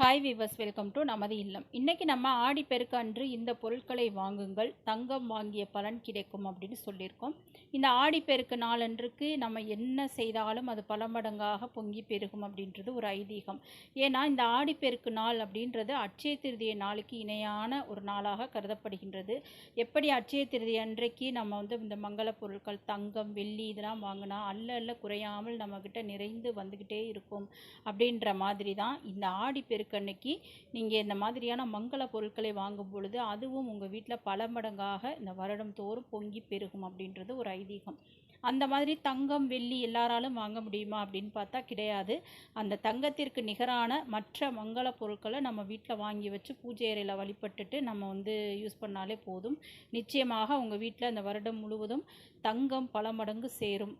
Hi viewers welcome to நமது இல்லம். இன்றைக்கி நம்ம ஆடிப்பெருக்கு அன்று இந்த பொருட்களை வாங்குங்கள் தங்கம் வாங்கிய பலன் கிடைக்கும் அப்படின்னு சொல்லியிருக்கோம். இந்த ஆடி பெருக்கு நாளன்றுக்கு நம்ம என்ன செய்தாலும் அது பல மடங்காக பொங்கி பெருகும் அப்படின்றது ஒரு ஐதீகம். ஏன்னா இந்த ஆடி பெருக்கு நாள் அப்படின்றது அட்சய திருதிய நாளுக்கு இணையான ஒரு நாளாக கருதப்படுகின்றது. எப்படி அட்சய திருதி அன்றைக்கு நம்ம வந்து இந்த மங்கள பொருட்கள் தங்கம் வெள்ளி இதெல்லாம் வாங்கினா அல்ல அல்ல குறையாமல் நம்மக்கிட்ட நிறைந்து வந்துக்கிட்டே இருக்கும் அப்படின்ற மாதிரி தான் இந்த ஆடி பெருக்கன்னைக்கு நீங்கள் இந்த மாதிரியான மங்கள பொருட்களை வாங்கும் பொழுது அதுவும் உங்கள் வீட்டில் பல மடங்காக இந்த வருடம் தோறும் பொங்கி பெருகும் அப்படின்றது ஒரு ஐதீகம். அந்த மாதிரி தங்கம் வெள்ளி எல்லாராலும் வாங்க முடியுமா அப்படின்னு பார்த்தா கிடையாது. அந்த தங்கத்திற்கு நிகரான மற்ற மங்கள பொருட்களை நம்ம வீட்டில் வாங்கி வச்சு பூஜை அறையில் வழிபட்டுட்டு நம்ம வந்து யூஸ் பண்ணாலே போதும். நிச்சயமாக உங்கள் வீட்டில் அந்த வருடம் முழுவதும் தங்கம் பல மடங்கு சேரும்.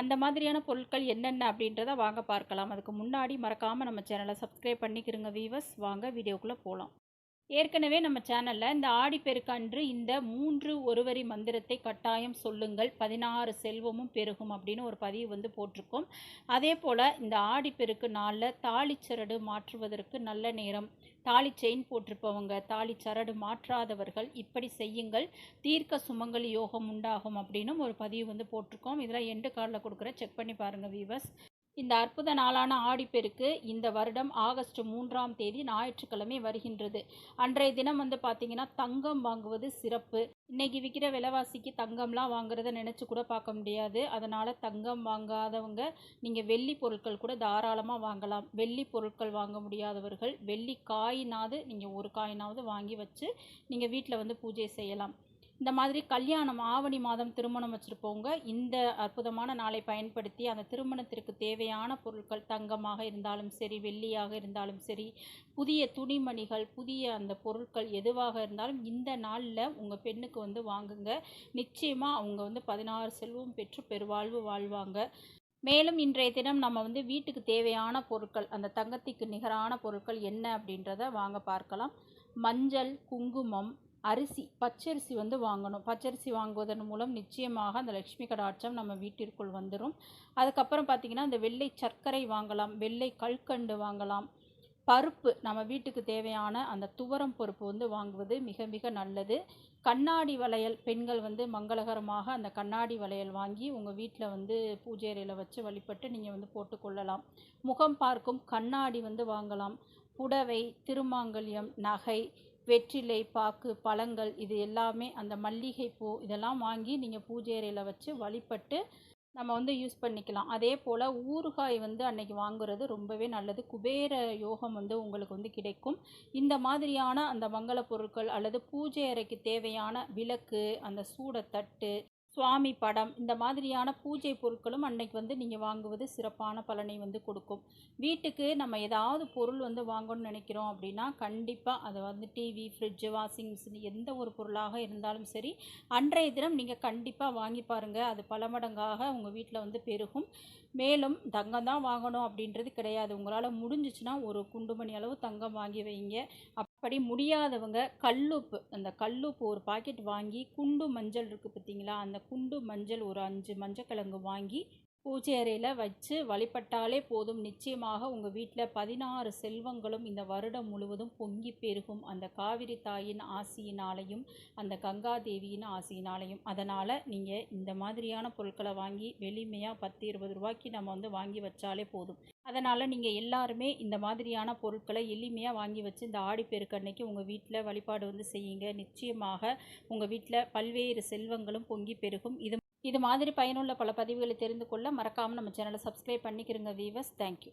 அந்த மாதிரியான பொருட்கள் என்னென்ன அப்படின்றத வாங்க பார்க்கலாம். அதுக்கு முன்னாடி மறக்காமல் நம்ம சேனலை சப்ஸ்கிரைப் பண்ணிக்கிறோங்க வீவர்ஸ் வாங்க வீடியோக்குள்ளே போகலாம் ஏற்கனவே நம்ம சேனலில் இந்த ஆடிப்பெருக்கன்று இந்த மூன்று ஒருவரி மந்திரத்தை கட்டாயம் சொல்லுங்கள். பதினாறு செல்வமும் பெருகும் அப்படின்னு ஒரு பதிவு வந்து போட்டிருக்கோம். அதே போல் இந்த ஆடிப்பெருக்கு நாளில் தாளிச்சரடு மாற்றுவதற்கு நல்ல நேரம் தாலி செயின் போட்டிருப்பவங்க தாலி சரடு மாற்றாதவர்கள் இப்படி செய்யுங்கள். தீர்க்க சுமங்கலி யோகம் உண்டாகும் அப்படின்னும் ஒரு பதிவு வந்து போட்டிருக்கோம். இதில் எண்டு கார்டில் கொடுக்குற செக் பண்ணி பாருங்கள் வீவர்ஸ் இந்த அற்புத நாளான ஆடிப்பெருக்கு இந்த வருடம் ஆகஸ்ட் மூன்றாம் தேதி ஞாயிற்றுக்கிழமை வருகின்றது. அன்றைய தினம் வந்து பார்த்தீங்கன்னா தங்கம் வாங்குவது சிறப்பு. இன்னைக்கு விற்கிற விலைவாசிக்கு தங்கம்லாம் வாங்குறத நினச்சி கூட பார்க்க முடியாது. அதனால் தங்கம் வாங்காதவங்க நீங்கள் வெள்ளி பொருட்கள் கூட தாராளமாக வாங்கலாம். வெள்ளி பொருட்கள் வாங்க முடியாதவர்கள் வெள்ளி காயினாவது நீங்கள் ஒரு காயினாவது வாங்கி வச்சு நீங்கள் வீட்டில் வந்து பூஜை செய்யலாம். இந்த மாதிரி கல்யாணம் ஆவணி மாதம் திருமணம் வச்சுருப்பவங்க இந்த அற்புதமான நாளை பயன்படுத்தி அந்த திருமணத்திற்கு தேவையான பொருட்கள் தங்கமாக இருந்தாலும் சரி வெள்ளியாக இருந்தாலும் சரி புதிய துணிமணிகள் புதிய அந்த பொருட்கள் எதுவாக இருந்தாலும் இந்த நாளில் உங்கள் பெண்ணுக்கு வந்து வாங்குங்க. நிச்சயமாக அவங்க வந்து பதினாறு செல்வம் பெற்று பெருவாழ்வு வாழ்வாங்க. மேலும் இன்றைய தினம் நம்ம வந்து வீட்டுக்கு தேவையான பொருட்கள் அந்த தங்கத்திற்கு நிகரான பொருட்கள் என்ன அப்படின்றத வாங்க பார்க்கலாம். மஞ்சள் குங்குமம் அரிசி பச்சரிசி வந்து வாங்கணும். பச்சரிசி வாங்குவதன் மூலம் நிச்சயமாக அந்த லக்ஷ்மி கடாட்சம் நம்ம வீட்டிற்குள் வந்துடும் அதுக்கப்புறம் பார்த்திங்கன்னா இந்த வெள்ளை சர்க்கரை வாங்கலாம் வெள்ளை கல்கண்டு வாங்கலாம். பருப்பு நம்ம வீட்டுக்கு தேவையான அந்த துவரம் பருப்பு வந்து வாங்குவது மிக மிக நல்லது. கண்ணாடி வளையல் பெண்கள் வந்து மங்களகரமாக அந்த கண்ணாடி வளையல் வாங்கி உங்கள் வீட்டில் வந்து பூஜை அறையில் வச்சு வழிபட்டு நீங்கள் வந்து போட்டுக்கொள்ளலாம் முகம் பார்க்கும் கண்ணாடி வந்து வாங்கலாம். புடவை திருமாங்கல்யம் நகை வெற்றிலை பாக்கு பழங்கள் இது எல்லாமே அந்த மல்லிகை பூ இதெல்லாம் வாங்கி நீங்கள் பூஜை அறையில் வச்சு வழிபட்டு நம்ம வந்து யூஸ் பண்ணிக்கலாம். அதே போல் ஊறுகாய் வந்து அன்னைக்கு வாங்குறது ரொம்பவே நல்லது. குபேர யோகம் வந்து உங்களுக்கு வந்து கிடைக்கும். இந்த மாதிரியான அந்த மங்கள பொருட்கள் அல்லது பூஜை அறைக்கு தேவையான விளக்கு அந்த சூடத்தட்டு சுவாமி படம் இந்த மாதிரியான பூஜை பொருட்களும் அன்னைக்கு வந்து நீங்கள் வாங்குவது சிறப்பான பலனை வந்து கொடுக்கும். வீட்டுக்கு நம்ம ஏதாவது பொருள் வந்து வாங்கணும்னு நினைக்கிறோம் அப்படின்னா கண்டிப்பாக அதை வந்து டிவி ஃப்ரிட்ஜு வாஷிங் மிஷின் எந்த ஒரு பொருளாக இருந்தாலும் சரி அன்றைய தினம் நீங்கள் கண்டிப்பாக வாங்கி பாருங்கள் அது பல மடங்காக உங்கள் வீட்டில் வந்து பெருகும். மேலும் தங்கம் தான் வாங்கணும் அப்படின்றது கிடையாது. உங்களால் முடிஞ்சிச்சுன்னா ஒரு குண்டுமணி அளவு தங்கம் வாங்கி வைங்க. அப்படி முடியாதவங்க கல்லுப்பு அந்த கல்லுப்பு ஒரு பாக்கெட் வாங்கி குண்டு மஞ்சள் இருக்குது பார்த்தீங்களா அந்த குண்டு மஞ்சள் ஒரு அஞ்சு மஞ்சக்கிழங்கு வாங்கி பூஜை அறையில் வச்சு வழிபட்டாலே போதும். நிச்சயமாக உங்கள் வீட்டில் பதினாறு செல்வங்களும் இந்த வருடம் முழுவதும் பொங்கி பெருகும். அந்த காவிரி தாயின் ஆசியினாலையும் அந்த கங்காதேவியின் ஆசியினாலையும். அதனால் நீங்கள் இந்த மாதிரியான பொருட்களை வாங்கி எளிமையாக பத்து இருபது ரூபாய்க்கு நம்ம வந்து வாங்கி வச்சாலே போதும். அதனால் நீங்கள் எல்லாருமே இந்த மாதிரியான பொருட்களை எளிமையாக வாங்கி வச்சு இந்த ஆடிப்பெருக்கு அன்னைக்கு உங்கள் வீட்டில் வழிபாடு வந்து செய்யுங்க. நிச்சயமாக உங்கள் வீட்டில் பல்வேறு செல்வங்களும் பொங்கி பெருகும். இது இது மாதிரி பயனுள்ள பல பதிவுகளை தெரிந்து கொள்ள மறக்காமல் நம்ம சேனலை சப்ஸ்கிரைப் பண்ணிக்கிறோங்க வீவர்ஸ் தேங்க்யூ